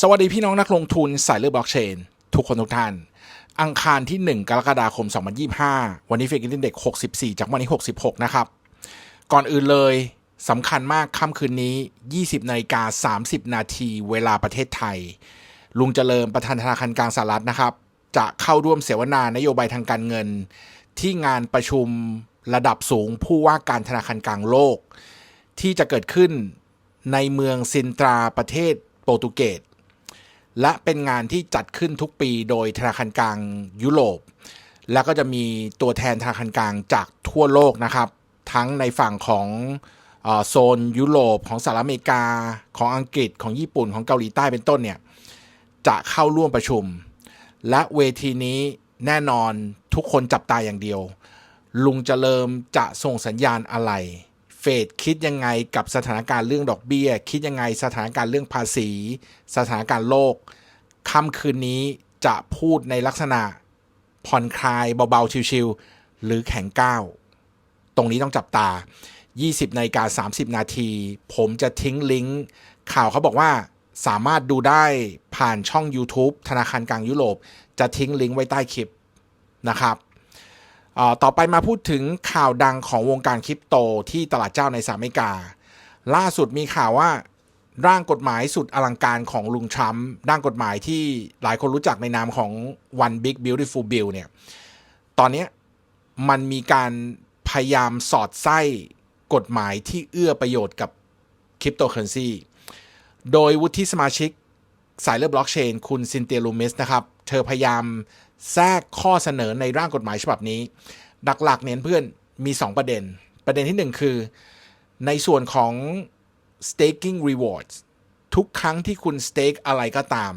สวัสดีพี่น้องนักลงทุนสายเลือกบล็อกเชน ทุกคนทุกท่าน อังคารที่ 1 กรกฎาคม 2025 วันนี้เฟกอินเด็ก64 จากวันนี้ 66 นะครับ ก่อนอื่นเลยสำคัญมากค่ำคืนนี้ 20นาฬิกา30 นาทีเวลาประเทศไทย ลุงเจริญประธานธนาคารกลางสหรัฐนะครับ จะเข้าร่วมเสวนานโยบายทางการเงิน ที่งานประชุมระดับสูงผู้ว่าการธนาคารกลางโลก ที่จะเกิดขึ้นในเมืองซินตราประเทศโปรตุเกส และเป็นงานที่จัดขึ้นทุกปีโดยธนาคารกลางยุโรป แล้วก็จะมีตัวแทนธนาคารกลางจากทั่วโลกนะครับ ทั้งในฝั่งของโซนยุโรปของสหรัฐอเมริกาของอังกฤษของญี่ปุ่นของเกาหลีใต้เป็นต้นเนี่ยจะเข้าร่วมประชุม และเวทีนี้แน่นอนทุกคนจับตาอย่างเดียว ลุงเจริญจะส่งสัญญาณอะไร ฟดคิดยังไงกับสถานการณ์เรื่องดอกเบี้ย คิดยังไงสถานการณ์เรื่องภาษี สถานการณ์โลกค่ำคืนนี้จะพูดในลักษณะผ่อนคลายเบาๆ ชิวๆหรือแข็งก้าว ตรงนี้ต้องจับตา 20นาฬิกา30 นาที ผมจะทิ้งลิงก์ข่าวเขาบอกว่าสามารถดูได้ผ่านช่อง YouTube ธนาคารกลางยุโรป จะทิ้งลิงก์ไว้ใต้คลิปนะครับ ต่อไปมาพูดถึงข่าวดังของวงการคริปโตที่ตลาดเจ้าในสหรัฐอเมริกา ล่าสุดมีข่าวว่าร่างกฎหมายสุดอลังการของลุงทรัมป์ร่างกฎหมายที่หลายคนรู้จักในนามของ One Big Beautiful Bill เนี่ย ตอนนี้มันมีการพยายามสอดไส้กฎหมายที่เอื้อประโยชน์กับคริปโตเคอเรนซีโดยวุฒิสมาชิกสายเลือกบล็อกเชน คุณซินเตียลูมิสนะครับ เธอพยายาม แทรกข้อเสนอในร่างกฎหมายฉบับนี้ หลักๆเน้นเพื่อนมี 2 ประเด็น ประเด็นทีหนึ่1 คือ ในส่วนของ staking rewards ทุกครั้งที่คุณ stake อะไรก็ตาม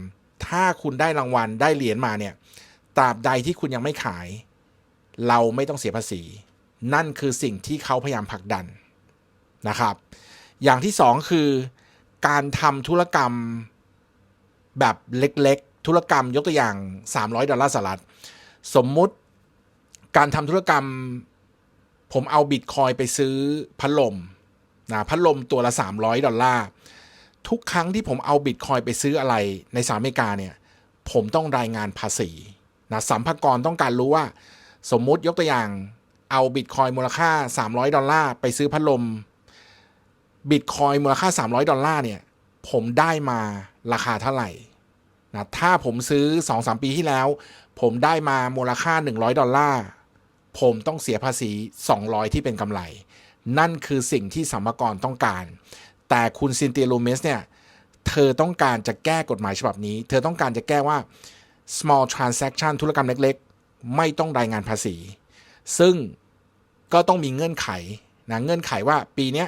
ถ้าคุณได้รางวัลได้เหรียญมาเนี่ยตราบใดที่คุณยังไม่ขาย เราไม่ต้องเสียภาษี นั่นคือสิ่งที่เขาพยายามผลักดันนะครับ อย่างที่สองคือการทำธุรกรรมแบบเล็ก ธุรกรรมยกตัวอย่าง 300 ดอลลาร์สหรัฐ สมมุติการทำธุรกรรม ผมเอาบิตคอยไปซื้อพัดลมนะพัดลมตัวละ 300 ดอลลาร์ ทุกครั้งที่ผมเอาบิตคอยไปซื้ออะไรในสหรัฐอเมริกาเนี่ย ผมต้องรายงานภาษีนะสัมภากรต้องการรู้ว่า สมมุติยกตัวอย่างเอาบิตคอยมูลค่า 300 ดอลลาร์ ไปซื้อพัดลมบิตคอยมูลค่า 300 ดอลลาร์เนี่ย ผมได้มาราคาเท่าไหร่ นะถ้าผมซื้อ 2-3 ปีที่แล้ว ผมได้มามูลค่า 100 ดอลลาร์ ผมต้องเสียภาษี 200 ที่เป็นกำไร นั่นคือสิ่งที่สัมภากรต้องการ แต่คุณซินเตียโลเมสเนี่ย เธอต้องการจะแก้กฎหมายฉบับนี้ เธอต้องการจะแก้ว่า small transaction ธุรกรรมเล็กๆ ไม่ต้องรายงานภาษี ซึ่งก็ต้องมีเงื่อนไขนะเงื่อนไขว่าปีนี้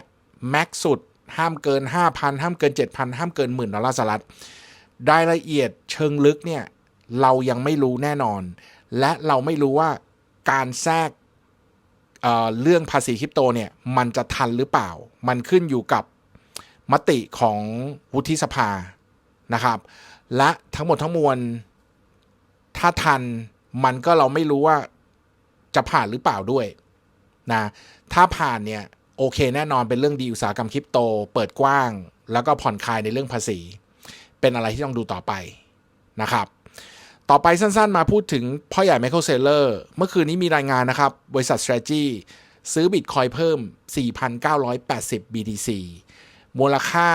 แม็กสุดห้ามเกิน 5,000 ห้ามเกิน 7,000 ห้ามเกินหมื่นดอลลาร์สหรัฐ รายละเอียดเชิงลึกเนี่ยเรายังไม่รู้แน่นอน และเราไม่รู้ว่าการแทรกเเรื่องภาษีคริปโตเนี่ยมันจะทันหรือเปล่า มันขึ้นอยู่กับมติของวุฒิสภานะครับ และทั้งหมดทั้งมวล ถ้าทันมันก็เราไม่รู้ว่าจะผ่านหรือเปล่าด้วยนะถ้าผ่านเนี่ยโอเคแน่นอนเป็นเรื่องดีอุตสาหกรรมคริปโต เปิดกว้าง แล้วก็ผ่อนคลายในเรื่องภาษี เป็นอะไรที่ต้องดูต่อไปนะครับ ต่อไปสั้นๆ มาพูดถึงพ่อใหญ่ไมเคิลเซเลอร์เมื่อคืนนี้มีรายงานนะครับ บริษัท Strategy ซื้อบิตคอยเพิ่ม 4,980 BTC มูลค่า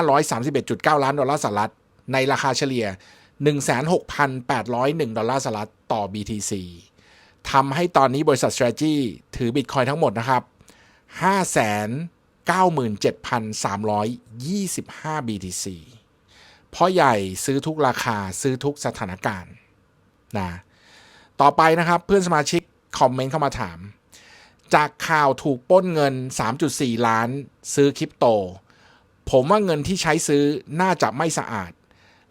531.9 ล้านดอลลาร์สหรัฐ ในราคาเฉลี่ย 16,801 ดอลลาร์สหรัฐต่อ BTC ทำให้ตอนนี้บริษัท Strategy ถือบิตคอยทั้งหมดนะครับ 597,325 BTC พ่อใหญ่ซื้อทุกราคาซื้อทุกสถานการณ์นะต่อไปนะครับเพื่อนสมาชิกคอมเมนต์เข้ามาถาม จากข่าวถูกปล้นเงิน 3.4 ล้าน ซื้อคริปโต ผมว่าเงินที่ใช้ซื้อน่าจะไม่สะอาด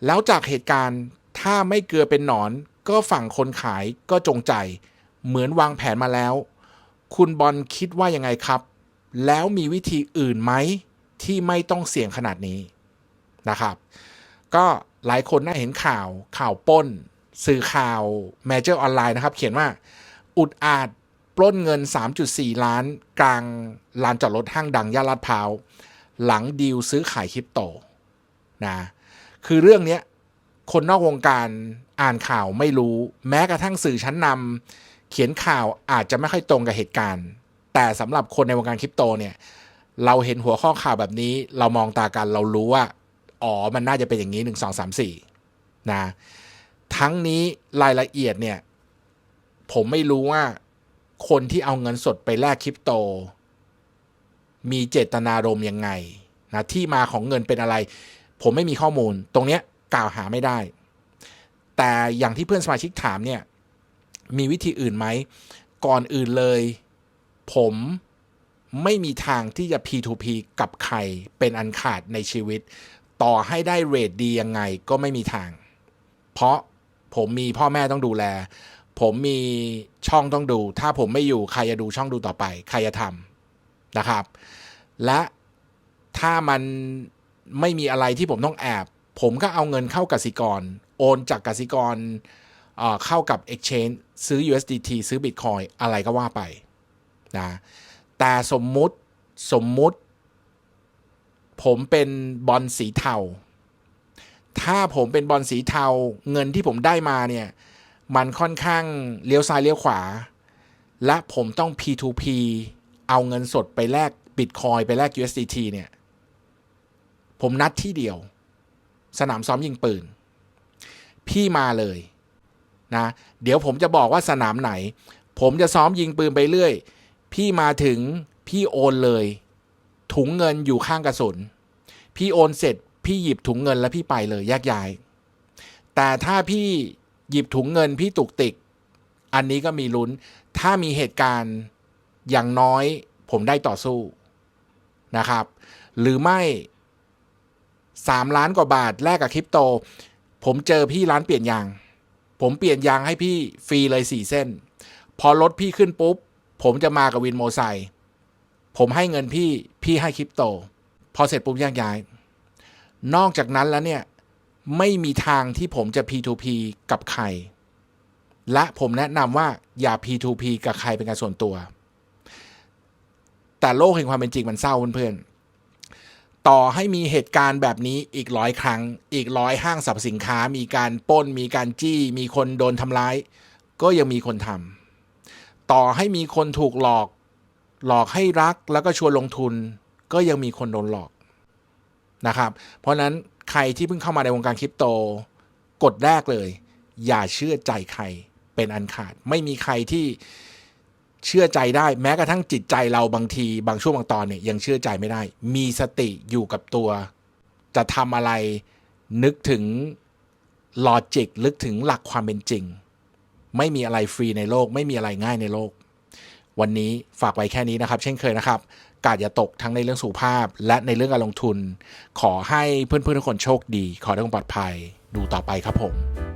แล้วจากเหตุการณ์ถ้าไม่เกลือเป็นหนอน ก็ฝั่งคนขายก็จงใจ เหมือนวางแผนมาแล้ว คุณบอลคิดว่ายังไงครับ แล้วมีวิธีอื่นไหมที่ไม่ต้องเสี่ยงขนาดนี้นะครับ ก็หลายคนน่าเห็นข่าวข่าวปล้น สื่อข่าวแมเจอร์ออนไลน์นะครับ เขียนว่า อุดอาจปล้นเงิน 3.4 ล้านกลางลานจอดรถห้างดังย่านลาดพร้าว หลังดีลซื้อขายคริปโตนะคือเรื่องนี้คนนอกวงการอ่านข่าวไม่รู้ แม้กระทั่งสื่อชั้นนำเขียนข่าวอาจจะไม่ค่อยตรงกับเหตุการณ์ แต่สำหรับคนในวงการคริปโตเนี่ยเราเห็นหัวข้อข่าวแบบนี้ เรามองตากันเรารู้ว่า อ๋อ มันน่าจะเป็นอย่างนี้หนึ่งสองสามสี่นะ ทั้งนี้รายละเอียดเนี่ย ผมไม่รู้ว่าคนที่เอาเงินสดไปแลกคริปโต มีเจตนารมยังไงนะที่มาของเงินเป็นอะไร ผมไม่มีข้อมูล ตรงเนี้ยกล่าวหาไม่ได้ แต่อย่างที่เพื่อนสมาชิกถามเนี่ย มีวิธีอื่นไหม ก่อนอื่นเลย ผมไม่มีทางที่จะ P2P กับใครเป็นอันขาดในชีวิต ต่อให้ได้เรทดียังไงก็ไม่มีทาง เพราะผมมีพ่อแม่ต้องดูแล ผมมีช่องต้องดู ถ้าผมไม่อยู่ใครจะดูช่องดูต่อไป ใครจะทำนะครับ และถ้ามันไม่มีอะไรที่ผมต้องแอบ ผมก็เอาเงินเข้ากสิกร โอนจากกสิกรเข้ากับ Exchange ซื้อ USDT ซื้อ Bitcoin อะไรก็ว่าไปนะแต่สมมุติสมมุติ ผมเป็นบอลสีเทา ถ้าผมเป็นบอลสีเทา เงินที่ผมได้มาเนี่ย มันค่อนข้างเลี้ยวซ้ายเลี้ยวขวา และผมต้อง P2P เอาเงินสดไปแลก Bitcoin ไปแลก USDT เนี่ย ผมนัดที่เดียว สนามซ้อมยิงปืน พี่มาเลยนะ เดี๋ยวผมจะบอกว่าสนามไหน ผมจะซ้อมยิงปืนไปเรื่อย พี่มาถึงพี่โอนเลย ถุงเงินอยู่ข้างกระสุน พี่โอนเสร็จพี่หยิบถุงเงินแล้วพี่ไปเลยแยกย้าย แต่ถ้าพี่หยิบถุงเงินพี่ตุกติก อันนี้ก็มีลุ้น ถ้ามีเหตุการณ์อย่างน้อยผมได้ต่อสู้นะครับ หรือไม่ 3 ล้านกว่าบาทแลกกับคริปโต ผมเจอพี่ร้านเปลี่ยนยาง ผมเปลี่ยนยางให้พี่ฟรีเลยสี่เส้น พอรถพี่ขึ้นปุ๊บ ผมจะมากับวินโมไซค์ ผมให้เงินพี่พี่ให้คริปโต พอเสร็จปุ๊บแยกย้าย นอกจากนั้นแล้วเนี่ย ไม่มีทางที่ผมจะ P2P กับใคร และผมแนะนำว่าอย่า P2P กับใครเป็นการส่วนตัว แต่โลกแห่งความเป็นจริงมันเศร้าเพื่อนๆต่อให้มีเหตุการณ์แบบนี้อีกร้อยครั้ง อีกร้อยห้างสรรพสินค้า มีการป้น มีการจี้ มีคนโดนทำร้าย ก็ยังมีคนทำต่อให้มีคนถูกหลอก หลอกให้รักแล้วก็ชวนลงทุน ก็ยังมีคนโดนหลอกนะครับ เพราะนั้นใครที่เพิ่งเข้ามาในวงการคริปโตกฎแรกเลย อย่าเชื่อใจใครเป็นอันขาด ไม่มีใครที่เชื่อใจได้แม้กระทั่งจิตใจเราบางที บางช่วงบางตอนเนี่ยยังเชื่อใจไม่ได้ มีสติอยู่กับตัว จะทำอะไรนึกถึงลอจิกลึกถึงหลักความเป็นจริง ไม่มีอะไรฟรีในโลก ไม่มีอะไรง่ายในโลก วันนี้ฝากไว้แค่นี้นะครับ เช่นเคยนะครับ กาดอย่าตกทั้งในเรื่องสุขภาพ และในเรื่องการลงทุน ขอให้เพื่อนๆทุกคนโชคดี ขอให้ทุกคนปลอดภัย ดูต่อไปครับผม